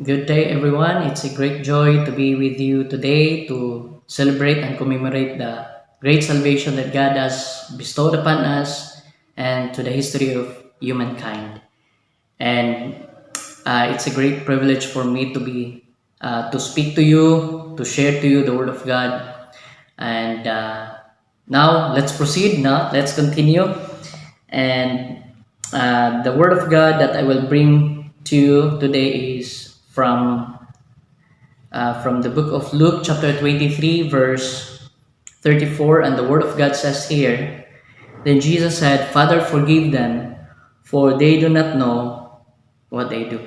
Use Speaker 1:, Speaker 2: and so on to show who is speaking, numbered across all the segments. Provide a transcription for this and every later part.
Speaker 1: Good day, everyone. It's a great joy to be with you today to celebrate and commemorate the great salvation that God has bestowed upon us and to the history of humankind. And uh, it's a great privilege for me to be uh, to speak to you, to share to you the Word of God. And uh, now let's proceed. Now let's continue. And uh, the Word of God that I will bring to you today is from uh, from the book of Luke, chapter 23, verse 34. And the Word of God says here Then Jesus said, Father, forgive them, for they do not know what they do.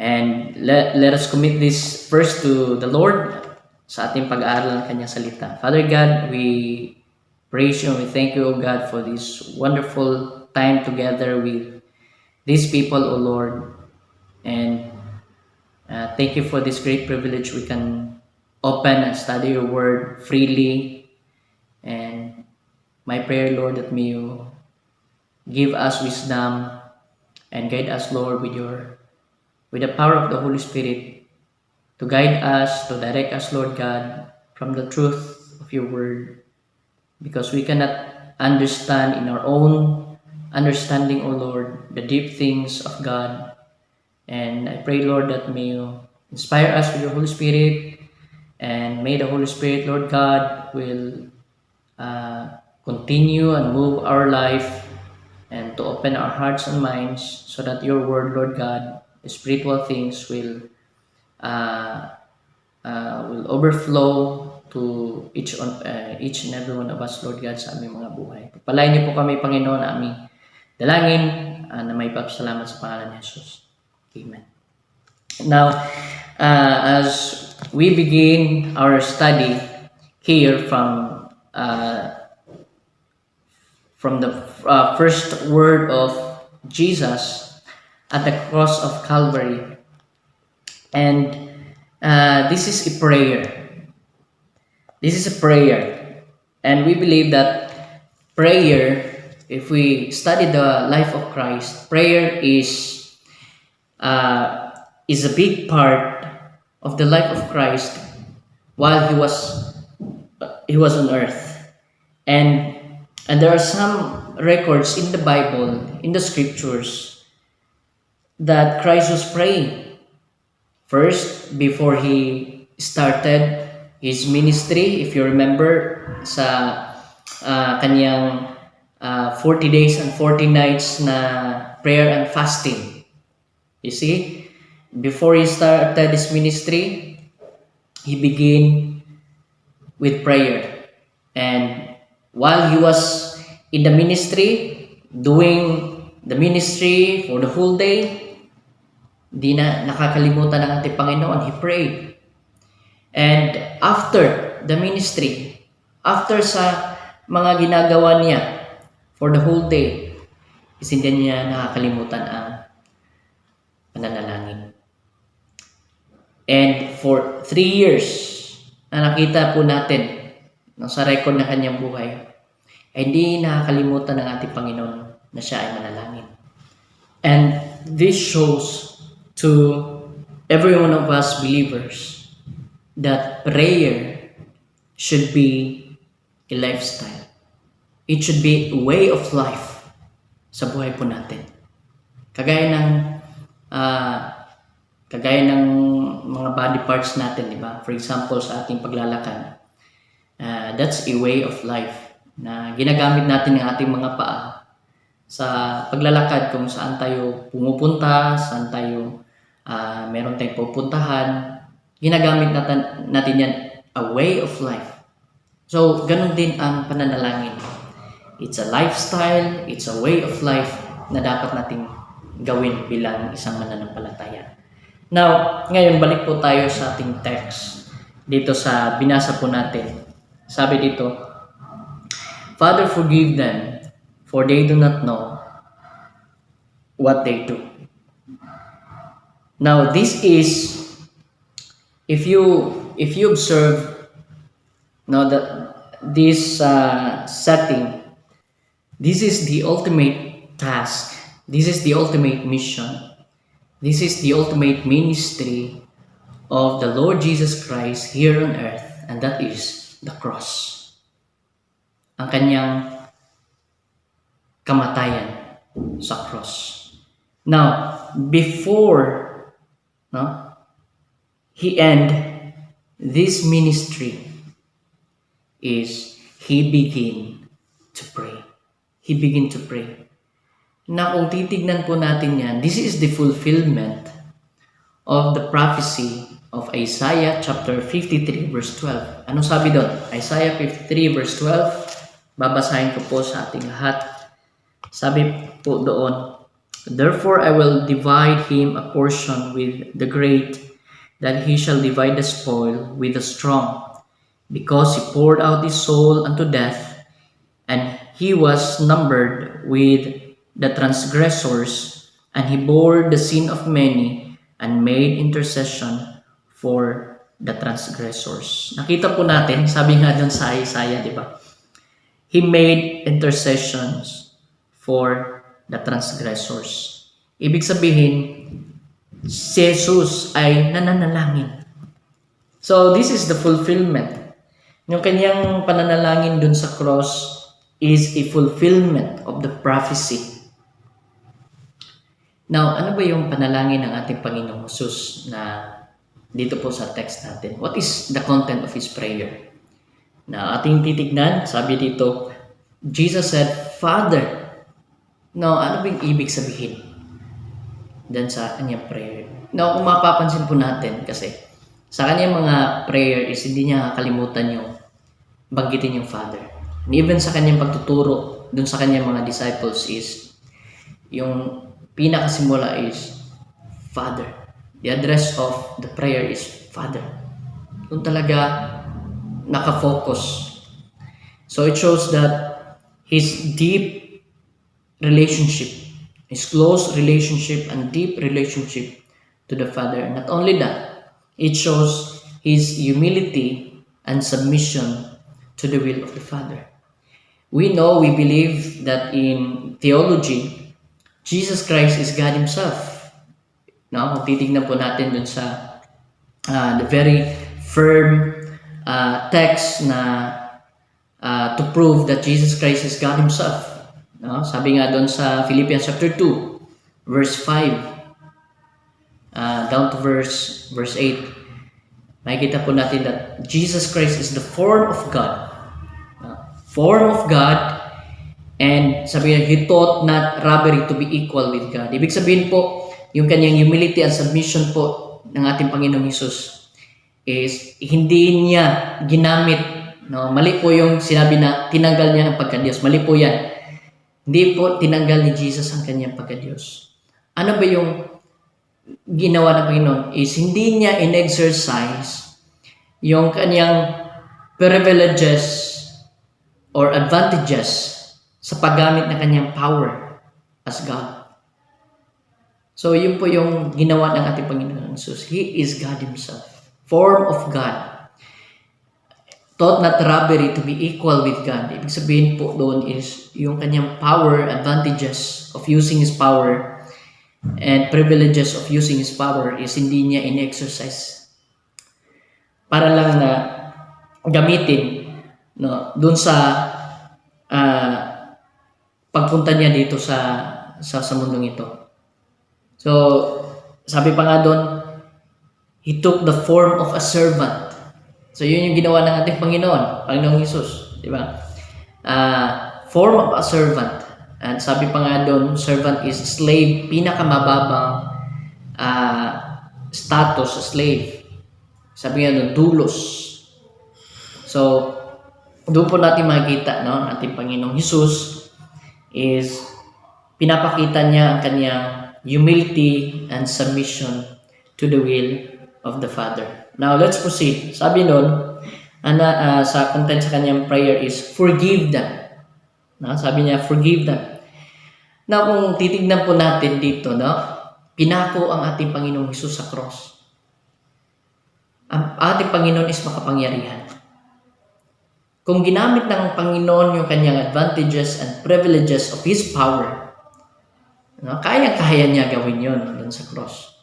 Speaker 1: And let, let us commit this first to the Lord sa ating pag-aaral ng kanyang salita. Father God, we praise you and we thank you, O God, for this wonderful time together with these people, O Lord. And uh, thank you for this great privilege we can open and study your word freely. And my prayer, Lord, that may you give us wisdom and guide us, Lord, with your with the power of the Holy Spirit to guide us, to direct us, Lord God, from the truth of your word. Because we cannot understand in our own understanding, O Lord, the deep things of God. And I pray, Lord, that may you inspire us with your Holy Spirit and may the Holy Spirit, Lord God, will uh, continue and move our life and to open our hearts and minds so that your word, Lord God, spiritual things will uh, uh, will overflow to each on uh, each and every one of us, Lord God, sa aming mga buhay. Pagpalain niyo po kami, Panginoon, aming dalangin uh, na may papasalamat sa pangalan ni Jesus. Amen. Now, uh, as we begin our study here from uh, from the uh, first word of Jesus at the cross of Calvary. And uh, this is a prayer. This is a prayer. And we believe that prayer, if we study the life of Christ, prayer is uh, is a big part of the life of Christ while he was he was on earth. And and there are some records in the Bible, in the scriptures, that Christ was praying. First, before he started his ministry, if you remember, sa uh, kanyang uh, 40 days and 40 nights na prayer and fasting. You see, before he started his ministry, he began with prayer. And while he was in the ministry, doing the ministry for the whole day, di na nakakalimutan ng ating Panginoon. He prayed. And after the ministry, after sa mga ginagawa niya for the whole day, is hindi niya nakakalimutan ang pananalangin. And for three years, na nakita po natin sa record ng kanyang buhay, ay hindi nakakalimutan ng ating Panginoon na siya ay manalangin. And this shows to every one of us believers that prayer should be a lifestyle. It should be a way of life sa buhay po natin. Kagaya ng uh, kagaya ng mga body parts natin, di ba? For example, sa ating paglalakad. Uh, that's a way of life na ginagamit natin ng ating mga paa sa paglalakad kung saan tayo pumupunta, saan tayo uh, meron tayong pupuntahan. Ginagamit natin, natin yan a way of life. So, ganun din ang pananalangin. It's a lifestyle, it's a way of life na dapat nating gawin bilang isang mananampalataya. Now, ngayon balik po tayo sa ating text dito sa binasa po natin. Sabi dito, Father, forgive them, for they do not know what they do. Now, this is, if you if you observe, now that this uh, setting, this is the ultimate task. This is the ultimate mission This is the ultimate ministry of the Lord Jesus Christ here on earth, and that is the cross. Ang kanyang kamatayan sa cross. Now, before no, he end this ministry is he begin to pray. He begin to pray. Na kung titignan po natin yan, this is the fulfillment of the prophecy of Isaiah chapter 53 verse 12. Ano sabi doon? Isaiah 53 verse 12. Babasahin ko po sa ating lahat. Sabi po doon, Therefore I will divide him a portion with the great, that he shall divide the spoil with the strong, because he poured out his soul unto death, and he was numbered with the transgressors, and he bore the sin of many, and made intercession for the transgressors. Nakita po natin, sabi nga dun sa Isaiah, di ba? He made intercessions for the transgressors. Ibig sabihin, si Jesus ay nananalangin. So, this is the fulfillment. Yung kanyang pananalangin dun sa cross is a fulfillment of the prophecy. Now, ano ba yung panalangin ng ating Panginoong Jesus na dito po sa text natin? What is the content of His prayer? Na ating titignan, sabi dito, Jesus said, Father, No, ano ba yung ibig sabihin? Then sa kanyang prayer. No, kung mapapansin po natin kasi sa kanyang mga prayer is hindi niya kalimutan yung banggitin yung Father. And even sa kanyang pagtuturo dun sa kanyang mga disciples is yung pinakasimula is Father. The address of the prayer is Father. Doon talaga nakafocus. So it shows that his deep relationship, his close relationship and deep relationship to the Father. Not only that, it shows his humility and submission to the will of the Father. We know, we believe that in theology, Jesus Christ is God Himself. No? Kung titignan po natin dun sa uh, the very firm uh, text na uh, to prove that Jesus Christ is God Himself. No? Sabi nga doon sa Philippians chapter 2, verse 5, uh, down to verse verse 8. Makikita po natin that Jesus Christ is the form of God. Uh, form of God and sabi niya, He taught not robbery to be equal with God. Ibig sabihin po, yung kanyang humility and submission po ng ating Panginoong Hesus is hindi niya ginamit. No? Mali po yung sinabi na tinanggal niya ang pagka-Diyos. Mali po yan. Hindi po tinanggal ni Jesus ang kanyang pagka-Diyos. Ano ba yung ginawa ng Panginoon is hindi niya in-exercise yung kanyang privileges or advantages sa paggamit ng kanyang power as God. So, yun po yung ginawa ng ating Panginoon Jesus. He is God Himself. Form of God taught not robbery to be equal with God. Ibig sabihin po doon is yung kanyang power, advantages of using His power, and privileges of using His power is hindi niya in-exercise. Para lang na gamitin no, doon sa uh, pagpunta niya dito sa, sa, sa mundong ito. So, sabi pa nga doon, He took the form of a servant So, yun yung ginawa ng ating Panginoon, Panginoong Isus. Di ba? Uh, form of a servant. At sabi pa nga doon, servant is slave, pinakamababang uh, status slave. Sabi nga doon, dulos. So, doon po natin makikita, no, ating Panginoong Hesus is pinapakita niya ang kanyang humility and submission to the will of the Father. Now, let's proceed. Sabi nun, ana, uh, sa content sa kanyang prayer is, forgive them. No? Sabi niya, forgive them. Now, kung titignan po natin dito, no? pinako ang ating Panginoong Hesus sa cross. Ang ating Panginoon is makapangyarihan. Kung ginamit ng Panginoon yung kanyang advantages and privileges of His power, no? kaya-kaya niya gawin yon doon sa cross.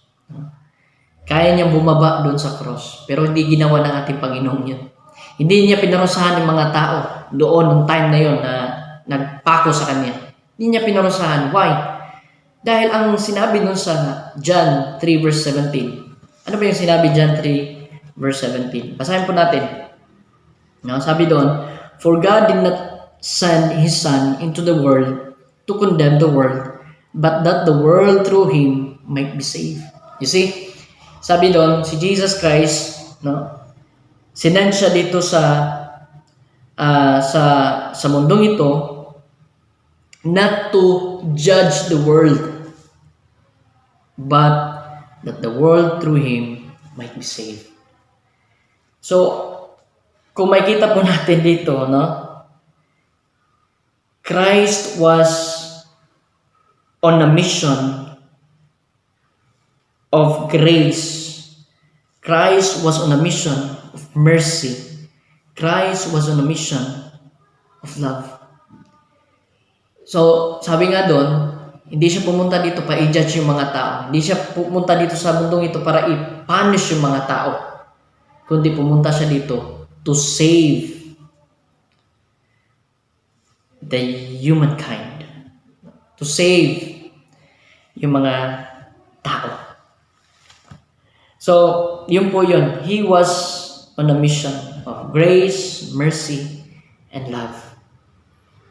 Speaker 1: Kaya niyang bumaba doon sa cross. Pero hindi ginawa ng ating Panginoon yun. Hindi niya pinarusahan ng mga tao doon nung time na yon na nagpako sa kanya. Hindi niya pinarusahan. Why? Dahil ang sinabi nun sa John 3 verse 17. Ano ba yung sinabi John 3 verse 17? Basahin po natin. No, sabi doon, For God did not send His Son into the world to condemn the world, but that the world through Him might be saved. You see? Sabi doon, si Jesus Christ, no, sinend siya dito sa ah, sa sa mundong ito not to judge the world but that the world through him might be saved. So, kung makikita po natin dito, no? Christ was on a mission of grace. Christ was on a mission of mercy. Christ was on a mission of love. So, sabi nga doon, hindi siya pumunta dito para i-judge yung mga tao. Hindi siya pumunta dito sa mundong ito para i-punish yung mga tao. Kundi pumunta siya dito to save the humankind. To save yung mga tao. So, yun po yun. He was on a mission of grace, mercy, and love.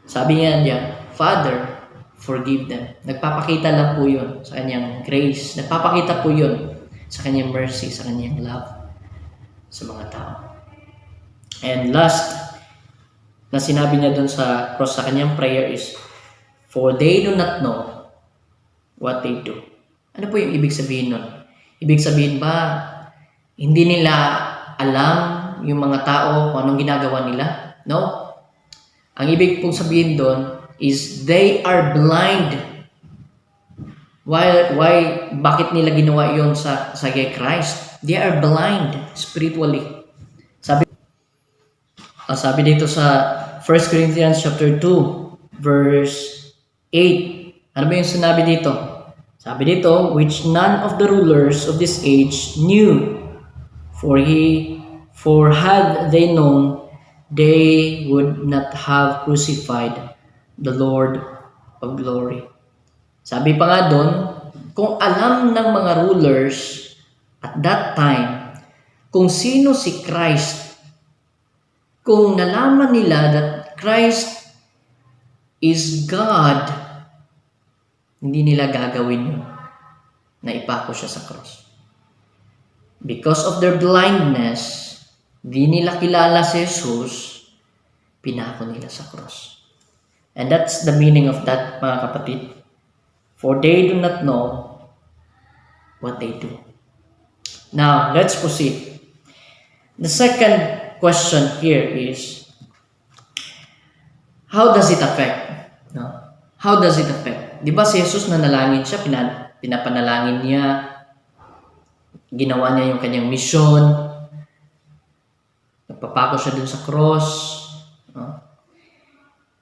Speaker 1: Sabi nga niya, Father, forgive them. Nagpapakita lang po yun sa kanyang grace. Nagpapakita po yun sa kanyang mercy, sa kanyang love sa mga tao. And last, na sinabi niya dun sa cross sa kanyang prayer is, For they do not know what they do. Ano po yung ibig sabihin nun? Ibig sabihin ba, hindi nila alam yung mga tao kung anong ginagawa nila? No? Ang ibig pong sabihin doon is they are blind. Why, why, bakit nila ginawa yon sa, sa kay Christ? They are blind spiritually. Ah, sabi dito sa 1 Corinthians chapter 2, verse 8. Ano ba yung sinabi dito? Sabi dito, which none of the rulers of this age knew, for he, for had they known, they would not have crucified the Lord of glory. Sabi pa nga doon, kung alam ng mga rulers at that time kung sino si Christ, kung nalaman nila that Christ is God, hindi nila gagawin yun na ipako siya sa cross. Because of their blindness, di nila kilala si Jesus, pinako nila sa cross. And that's the meaning of that, mga kapatid. For they do not know what they do. Now, let's proceed. The second question here is, how does it affect? No? How does it affect? Di ba si Jesus nanalangin siya, pina, pinapanalangin niya, ginawa niya yung kanyang mission, nagpapako siya dun sa cross, no?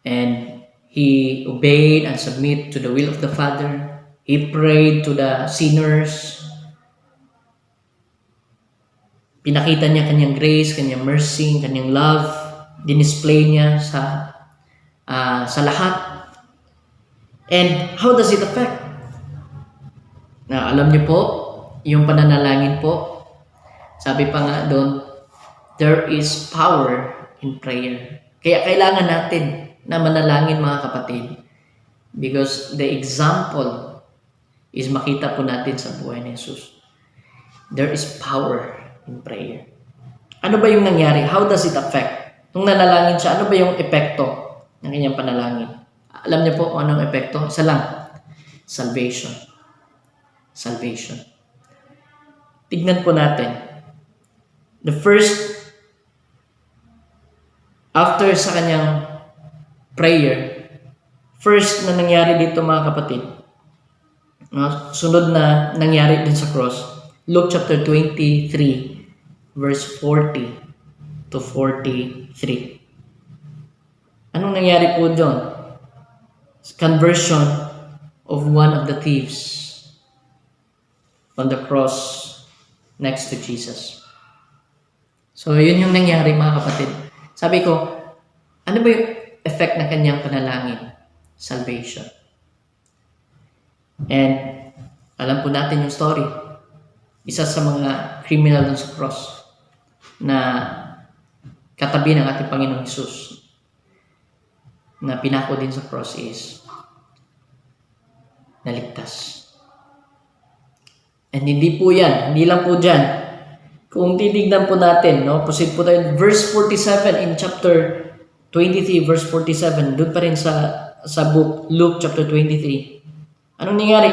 Speaker 1: and he obeyed and submit to the will of the Father. He prayed to the sinners. Pinakita niya kanyang grace, kanyang mercy, kanyang love. Dinisplay niya sa ah, sa lahat. And how does it affect? Na alam niyo po, yung pananalangin po, sabi pa nga doon, there is power in prayer. Kaya kailangan natin na manalangin mga kapatid. Because the example is makita po natin sa buhay ni Jesus. There is power in prayer. Ano ba yung nangyari? How does it affect? Nung nanalangin siya, ano ba yung epekto ng kanyang panalangin? Alam niyo po kung anong epekto? Isa lang. Salvation. Salvation. Tignan po natin. The first, after sa kanyang prayer, first na nangyari dito mga kapatid, no, sunod na nangyari din sa cross, Luke chapter 23, verse 40 to 43. Anong nangyari po doon? Conversion of one of the thieves. on the cross next to Jesus. So, yun yung nangyari mga kapatid. Sabi ko, ano ba yung effect ng kanyang panalangin? Salvation. And, alam po natin yung story. Isa sa mga criminal dun sa cross na katabi ng ating Panginoong Jesus na pinako din sa cross is naligtas. And hindi po yan, hindi lang po dyan. Kung titignan po natin, no, proceed po tayo, verse 47 in chapter 23, verse 47, doon pa rin sa, sa book, Luke chapter 23. Anong nangyari?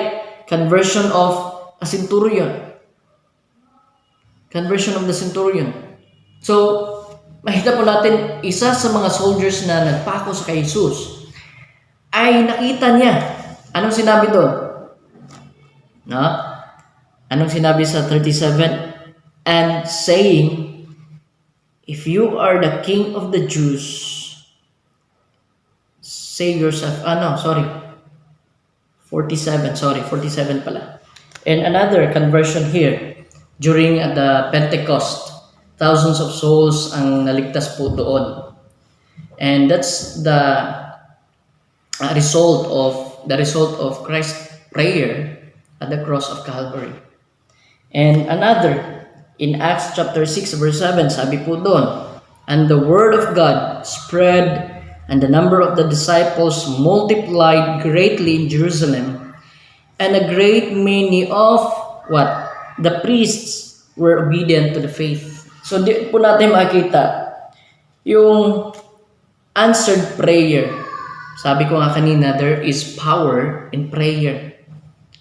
Speaker 1: Conversion of a centurion. Conversion of the centurion. So, makita po natin, isa sa mga soldiers na nagpako sa kay Jesus, ay nakita niya. Anong sinabi doon? No? Anong sinabi sa 37? And saying, If you are the king of the Jews, say yourself, ah no, sorry, 47, sorry, 47 pala. And another conversion here, during the Pentecost, thousands of souls ang naligtas po doon. And that's the uh, result of the result of Christ's prayer at the cross of Calvary. And another, in Acts chapter 6 verse 7, sabi po doon, And the word of God spread, and the number of the disciples multiplied greatly in Jerusalem, and a great many of what? The priests were obedient to the faith. So di po natin makita yung answered prayer. Sabi ko nga kanina, there is power in prayer.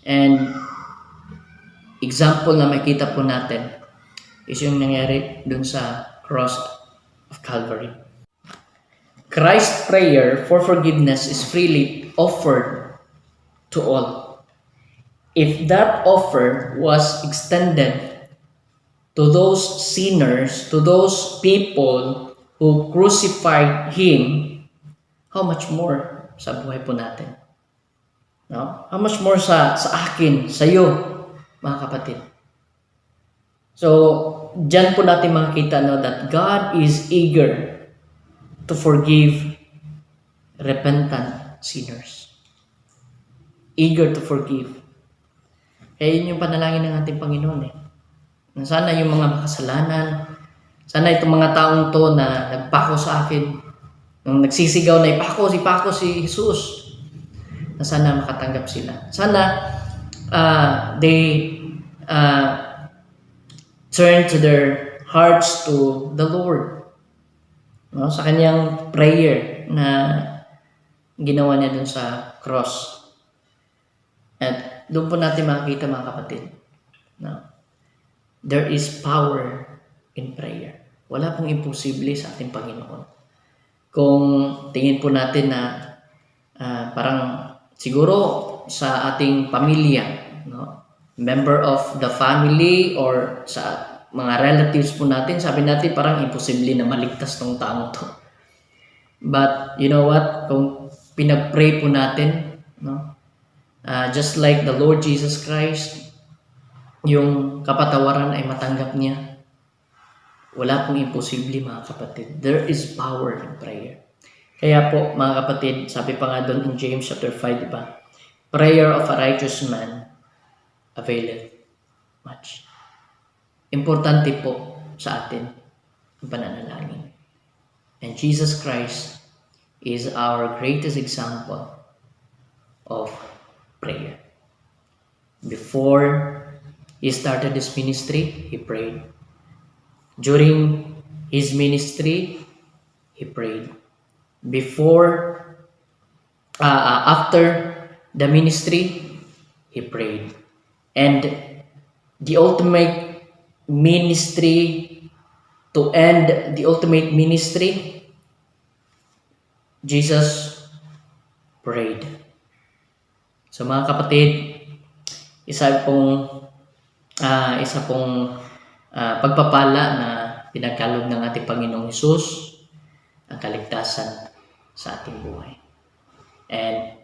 Speaker 1: And example na makita po natin is yung nangyari dun sa cross of Calvary. Christ's prayer for forgiveness is freely offered to all. If that offer was extended to those sinners, to those people who crucified Him, how much more sa buhay po natin? No? How much more sa, sa akin, sa iyo, mga kapatid? So, dyan po natin makikita no, that God is eager to forgive repentant sinners. Eager to forgive. Kaya yun yung panalangin ng ating Panginoon eh. Na sana yung mga makasalanan, sana itong mga taong to na nagpako sa akin, nung nagsisigaw na ipako, si Pako si Jesus, na sana makatanggap sila. Sana uh, they uh, turn to their hearts to the Lord. No? Sa kanyang prayer na ginawa niya dun sa cross. At doon po natin makikita mga kapatid. No? There is power in prayer. Wala pong imposible sa ating Panginoon. Kung tingin po natin na ah, parang siguro sa ating pamilya, no? member of the family or sa mga relatives po natin, sabi natin parang imposible na maligtas tong taong to. But you know what? Kung pinag-pray po natin, no? Ah, just like the Lord Jesus Christ, yung kapatawaran ay matanggap niya. Wala pong imposible mga kapatid. There is power in prayer. Kaya po mga kapatid, sabi pa nga doon in James chapter 5, di ba? Prayer of a righteous man availeth much. Importante po sa atin ang pananalangin. And Jesus Christ is our greatest example of prayer. Before he started his ministry, he prayed. During his ministry, he prayed. Before, uh, uh, after the ministry, he prayed. And the ultimate ministry, to end the ultimate ministry, Jesus prayed. So mga kapatid, isa pong ah, isa pong ah, pagpapala na pinagkaloob ng ating Panginoong Hesus ang kaligtasan sa ating buhay. And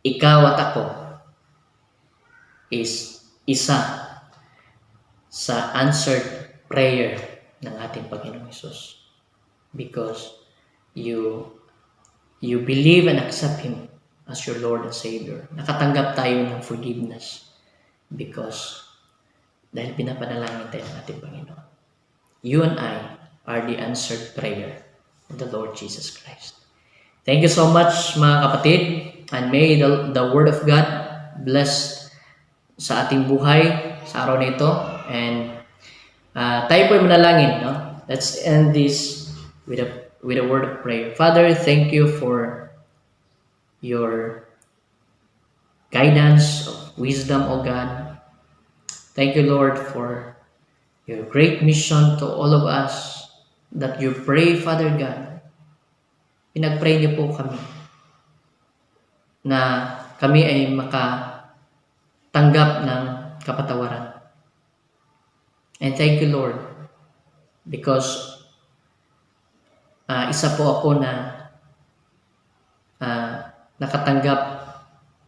Speaker 1: ikaw at ako is isa sa answered prayer ng ating Panginoong Isus. Because you you believe and accept Him as your Lord and Savior. Nakatanggap tayo ng forgiveness because dahil pinapanalangin tayo ng ating Panginoon. You and I are the answered prayer of the Lord Jesus Christ. Thank you so much mga kapatid and may the, the Word of God bless sa ating buhay sa araw na ito and uh, tayo po manalangin no? let's end this with a with a word of prayer Father thank you for your guidance of wisdom O God. Thank you Lord for your great mission to all of us that you pray Father God. Pinagpray niyo po kami na kami ay makatanggap ng kapatawaran. And thank you, Lord, because ah, isa po ako na ah, nakatanggap,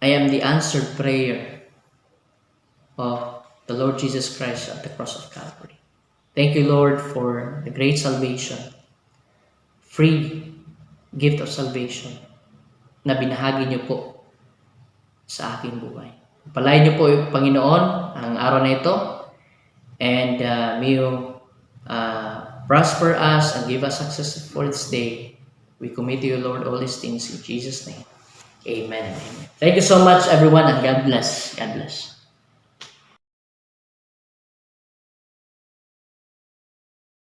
Speaker 1: I am the answered prayer of the Lord Jesus Christ at the cross of Calvary. Thank you, Lord, for the great salvation, free gift of salvation na binahagi niyo po sa aking buhay. Palayan niyo po, Panginoon, ang araw na ito and uh, may you uh, prosper us and give us success for this day. We commit to you, Lord, all these things in Jesus' name. Amen amen. Thank you so much, everyone, and God bless. God bless.